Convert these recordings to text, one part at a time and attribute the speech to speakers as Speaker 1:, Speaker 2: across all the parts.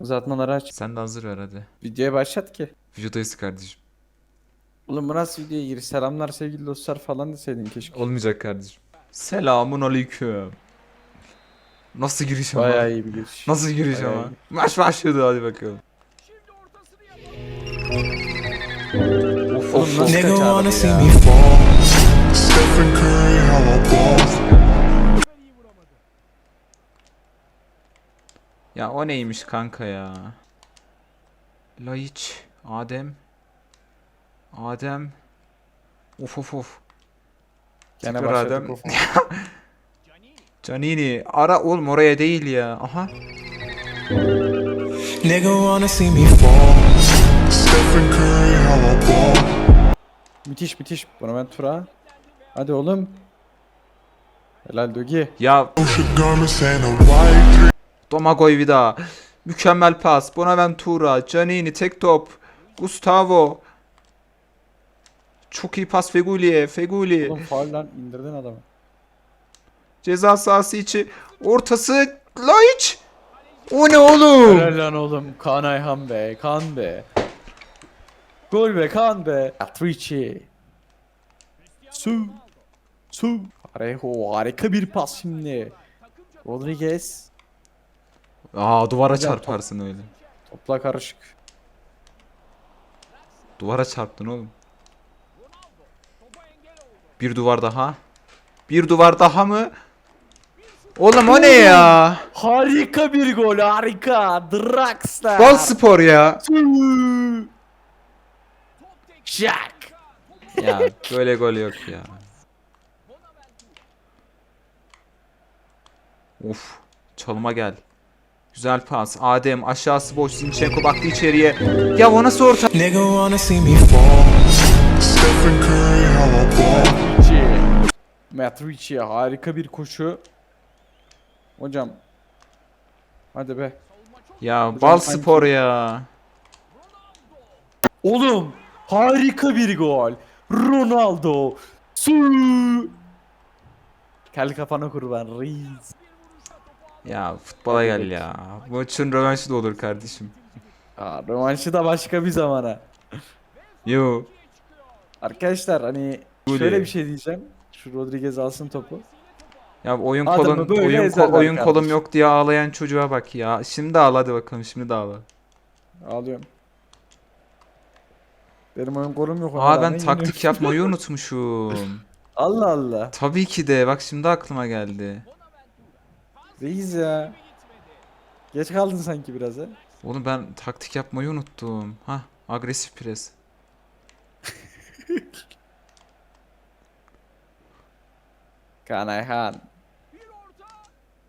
Speaker 1: Uzatmaları aç.
Speaker 2: Sen de hazır ver hadi.
Speaker 1: Videoya başlat ki.
Speaker 2: Videodayız kardeşim.
Speaker 1: Oğlum bu nasıl videoya giriş? Selamlar sevgili dostlar falan deseydin keşke.
Speaker 2: Olmayacak kardeşim. Selamun aleyküm. Nasıl giriş ama?
Speaker 1: Bayağı iyi bir giriş.
Speaker 2: Nasıl giriş
Speaker 1: Bayağı
Speaker 2: ama?
Speaker 1: iyi.
Speaker 2: Maç başladı hadi bakalım. Of of of.
Speaker 3: Nigga wanna
Speaker 1: ya?
Speaker 3: see me fall. Stephen Curry, how I ball.
Speaker 2: Ya o neymiş kanka ya? Laiç. Adem. Adem. Of of of.
Speaker 1: Gene
Speaker 2: Tekrar
Speaker 1: başladık
Speaker 2: Adem. Canini. Ara oğlum oraya değil ya. Aha.
Speaker 3: Nigga wanna see me fall. Stephen Curry, how I ball.
Speaker 1: müthiş müthiş. Bonaventura. Hadi oğlum. Helal Dogi.
Speaker 2: Ya Domagoy vida. Mükemmel pas. Bonaventura. Canini tek top. Gustavo. Çok iyi pas Feguli. Feguli.
Speaker 1: Oğlum faul lan indirdin adamı.
Speaker 2: Ceza sahası içi. Ortası. Laiç. O ne oğlum?
Speaker 1: Helal lan oğlum. Kaan Ayhan be. Kaan be. Gol be Kaan be. Atrici. Su. Su. Parejo harika bir pas şimdi. Rodriguez.
Speaker 2: Aa duvara
Speaker 1: Hocam,
Speaker 2: çarparsın öyle.
Speaker 1: Topla karışık.
Speaker 2: Duvara çarptın oğlum. Bir duvar daha. Bir duvar daha mı? Oğlum o ne ya?
Speaker 1: Harika bir gol harika. Draxler.
Speaker 2: Bal spor ya.
Speaker 1: Jack.
Speaker 2: Ya böyle gol yok ya. Of. Çalıma gel. Güzel pas. Adem aşağısı boş. Zinchenko baktı içeriye. Ya o nasıl orta?
Speaker 3: Nigga wanna see me fall. Stephen Curry, how I ball.
Speaker 1: Matrici. Harika bir koşu. Hocam. Hadi be.
Speaker 2: Ya bal
Speaker 1: sanki-
Speaker 2: spor ya.
Speaker 1: Oğlum harika bir gol. Ronaldo. Su. Kel kafana kurban reis.
Speaker 2: Ya futbola gel ya. Bu maçın rövanşı da olur kardeşim.
Speaker 1: Aa, rövanşı da başka bir zamana.
Speaker 2: Yo.
Speaker 1: Arkadaşlar hani
Speaker 2: Öyle.
Speaker 1: şöyle bir şey diyeceğim. Şu Rodriguez alsın topu.
Speaker 2: Ya oyun
Speaker 1: Adamı
Speaker 2: kolun
Speaker 1: böyle
Speaker 2: oyun, ko-
Speaker 1: ezerler
Speaker 2: oyun kolum yok diye ağlayan çocuğa bak ya. Şimdi ağla hadi bakalım şimdi de ağla.
Speaker 1: Ağlıyorum. Benim oyun kolum yok. ona
Speaker 2: Aa ben
Speaker 1: rağmen
Speaker 2: taktik
Speaker 1: yeniyorum.
Speaker 2: yapmayı unutmuşum.
Speaker 1: Allah Allah.
Speaker 2: Tabii ki de bak şimdi aklıma geldi.
Speaker 1: Reis ya. Geç kaldın sanki biraz ha.
Speaker 2: Oğlum ben taktik yapmayı unuttum. Ha agresif pres.
Speaker 1: Kaan Ayhan.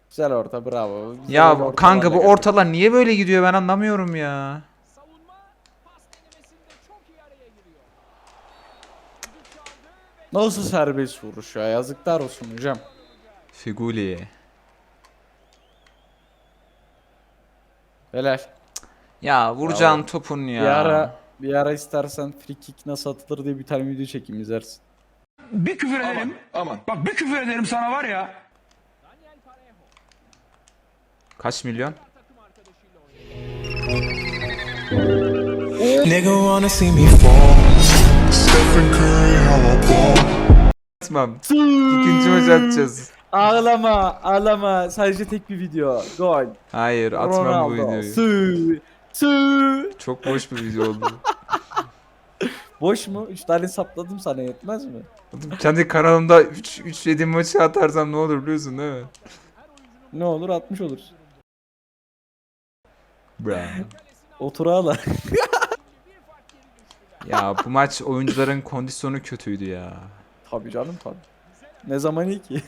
Speaker 1: Güzel orta bravo. De
Speaker 2: Ya bu- kanka bu ortalar niye böyle gidiyor ben anlamıyorum ya.
Speaker 1: Nasıl serbest vuruş ya yazıklar olsun hocam.
Speaker 2: Figuli.
Speaker 1: Helal.
Speaker 2: Ya vuracağın
Speaker 1: Bravo.
Speaker 2: topun ya.
Speaker 1: Bir ara bir ara istersen free kick nasıl atılır diye bir tane video çekeyim izlersin.
Speaker 4: Bir küfür ederim. Aman. Bak bir küfür ederim sana var ya.
Speaker 2: Kaç milyon?
Speaker 3: Nigga wanna see me fall. Stephen Curry, how I ball.
Speaker 2: Atmam. İkinci maç atacağız.
Speaker 1: Ağlama ağlama sadece tek bir video. Gol.
Speaker 2: Hayır atmam bu
Speaker 1: Ronaldo.
Speaker 2: videoyu.
Speaker 1: Su. Su.
Speaker 2: Çok boş bir video oldu.
Speaker 1: Boş mu? 3 tane sapladım sana yetmez mi?
Speaker 2: Oğlum Kendi kanalımda 3 3 7 maçı atarsam ne olur biliyorsun değil mi?
Speaker 1: Ne olur 60 olur.
Speaker 2: Bra.
Speaker 1: Otur ağla.
Speaker 2: Ya bu maç oyuncuların kondisyonu kötüydü ya.
Speaker 1: tabii canım tabii. Ne zaman iyi ki?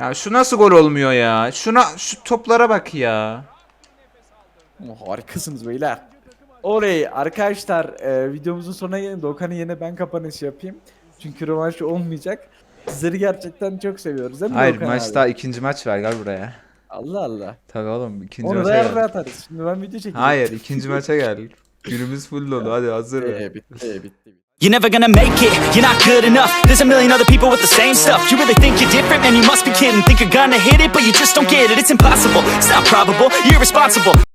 Speaker 2: Ya şu nasıl gol olmuyor ya? Şuna şu toplara bak ya.
Speaker 1: Oh, harikasınız beyler. Oley arkadaşlar e, videomuzun sonuna gelin. Doğukan'ın yerine ben kapanış yapayım. Çünkü rövanş olmayacak. Sizleri gerçekten çok seviyoruz değil mi
Speaker 2: Hayır
Speaker 1: Doğukan
Speaker 2: maç
Speaker 1: abi?
Speaker 2: daha ikinci maç var gel buraya.
Speaker 1: Allah Allah.
Speaker 2: Tabii oğlum ikinci
Speaker 1: Onu da
Speaker 2: maça
Speaker 1: yarın atarız. Şimdi ben video çekeceğim.
Speaker 2: Hayır ikinci maça gel. Günümüz full dolu hadi hazır.
Speaker 1: Ee, bitti. bitti.
Speaker 5: You're never gonna make it, you're not good enough. There's a million other people with the same stuff. You really think you're different? Man, you must be kidding. Think you're gonna hit it, but you just don't get it. It's impossible. It's not probable. You're irresponsible.